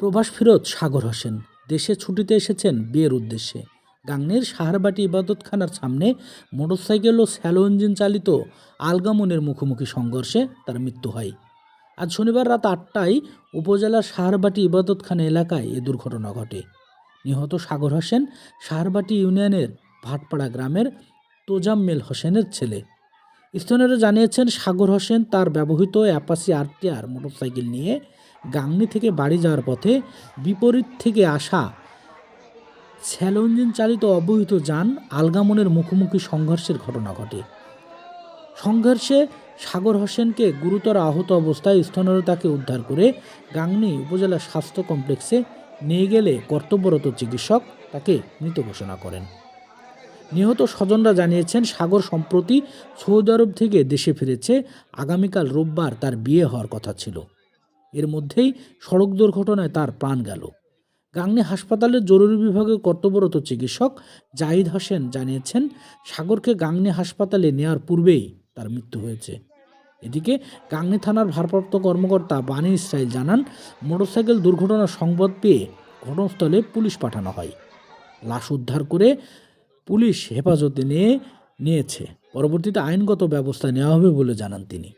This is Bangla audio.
প্রবাস ফেরত সাগর হোসেন। দেশে ছুটিতে এসেছেন বিয়ের উদ্দেশ্যে। গাংনের সাহারবাটি ইবাদতখানার সামনে মোটরসাইকেল ও স্যালো ইঞ্জিন চালিত আলগামনের মুখোমুখি সংঘর্ষে তার মৃত্যু হয়। আজ শনিবার রাত আটটায় উপজেলার সাহারবাটি ইবাদতখানা এলাকায় এ দুর্ঘটনা ঘটে। নিহত সাগর হোসেন সাহারবাটি ইউনিয়নের ভাটপাড়া গ্রামের তোজাম্মেল হোসেনের ছেলে। স্থানীয়রা জানিয়েছেন, সাগর হোসেন তার ব্যবহৃত অ্যাপাসি আরটিআর মোটরসাইকেল নিয়ে গাংনি থেকে বাড়ি যাওয়ার পথে বিপরীত থেকে আসা স্যালো ইঞ্জিন চালিত অবহিত যান আলগামনের মুখোমুখি সংঘর্ষের ঘটনা ঘটে। সংঘর্ষে সাগর হোসেনকে গুরুতর আহত অবস্থায় স্থানীয়রা তাকে উদ্ধার করে গাংনী উপজেলা স্বাস্থ্য কমপ্লেক্সে নিয়ে গেলে কর্তব্যরত চিকিৎসক তাকে মৃত ঘোষণা করেন। নিহত স্বজনরা জানিয়েছেন, সাগর সম্প্রতি সৌদি আরব থেকে দেশে ফিরেছে। আগামীকাল রোববার তার বিয়ে হওয়ার কথা ছিল। এর মধ্যেই সড়ক দুর্ঘটনায় তার প্রাণ গেল। গাংনী হাসপাতালের জরুরি বিভাগে কর্তব্যরত চিকিৎসক জাহিদ হোসেন জানিয়েছেন, সাগরকে গাংনী হাসপাতালে নেওয়ার পূর্বেই তার মৃত্যু হয়েছে। এদিকে গাংনী থানার ভারপ্রাপ্ত কর্মকর্তা বানী ইসরাইল জানান, মোটরসাইকেল দুর্ঘটনার সংবাদ পেয়ে ঘটনাস্থলে পুলিশ পাঠানো হয়। লাশ উদ্ধার করে পুলিশ হেফাজতে নিয়ে, নিয়েছে। পরবর্তীতে আইনগত ব্যবস্থা নেওয়া হবে বলে জানান তিনি।